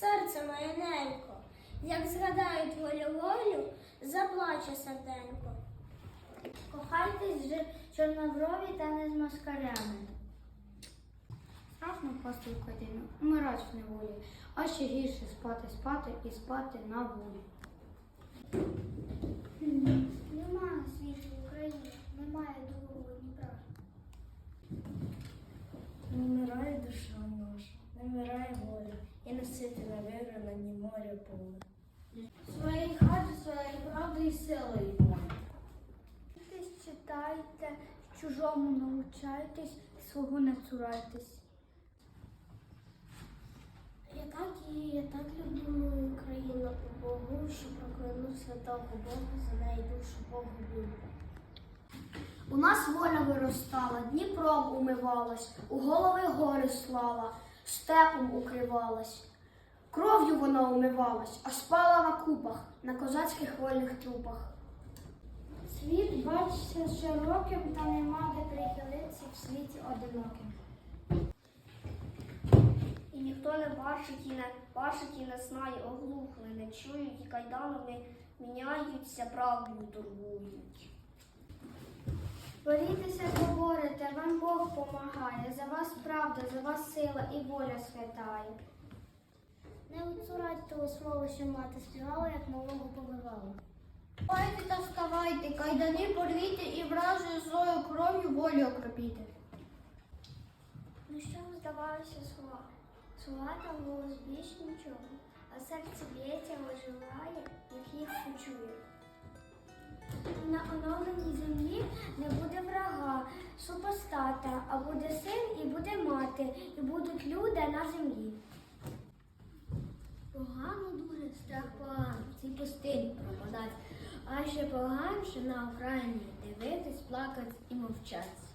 серце моє ненько, як згадають волю волю, заплаче серденько. Кохайтесь же чорноброві та не з москалями. Страшно постій годину, умирать в неволі, а ще гірше спати, спати і спати на волі. Немає свіжої України, немає другого Дніпра. Виграна ні моря поле. Своєї хати, своєї правди і волі. Вчитесь, читайте, чужому научайтесь, свого не цурайтесь. Я так і я так люблю мою країну по Богу, що прокляну святого Бога за неї душу Богу люблю. У нас воля виростала, Дніпром умивалась, у голови гори слава, степом укривалась. Кров'ю вона умивалась, а спала на купах, на козацьких вольних трупах. Світ бачиться широким, та нема де прихилитися в світі одиноким. І ніхто не бачить і не бачить і не знає, оглухли, не чують, і кайданами міняються, правдою торгують. Борітеся, поборете, вам Бог помагає, за вас правда, за вас сила і воля святає. Не оцурайте того слова, що мати співала, як малого побивала. Вставайте та вставайте, кайдани порвіте і вражою злою кров'ю волю окропіте. Ну що здавалося слова? Слова там голос більш нічого, а серце б'ється, оживає, як їх почує. На оновленій землі не буде врага, супостата, а буде син і буде мати, і будуть люди на землі. Страх поганий, ці пустині пропадать, а ще поганше на Україні дивитись, плакать і мовчать.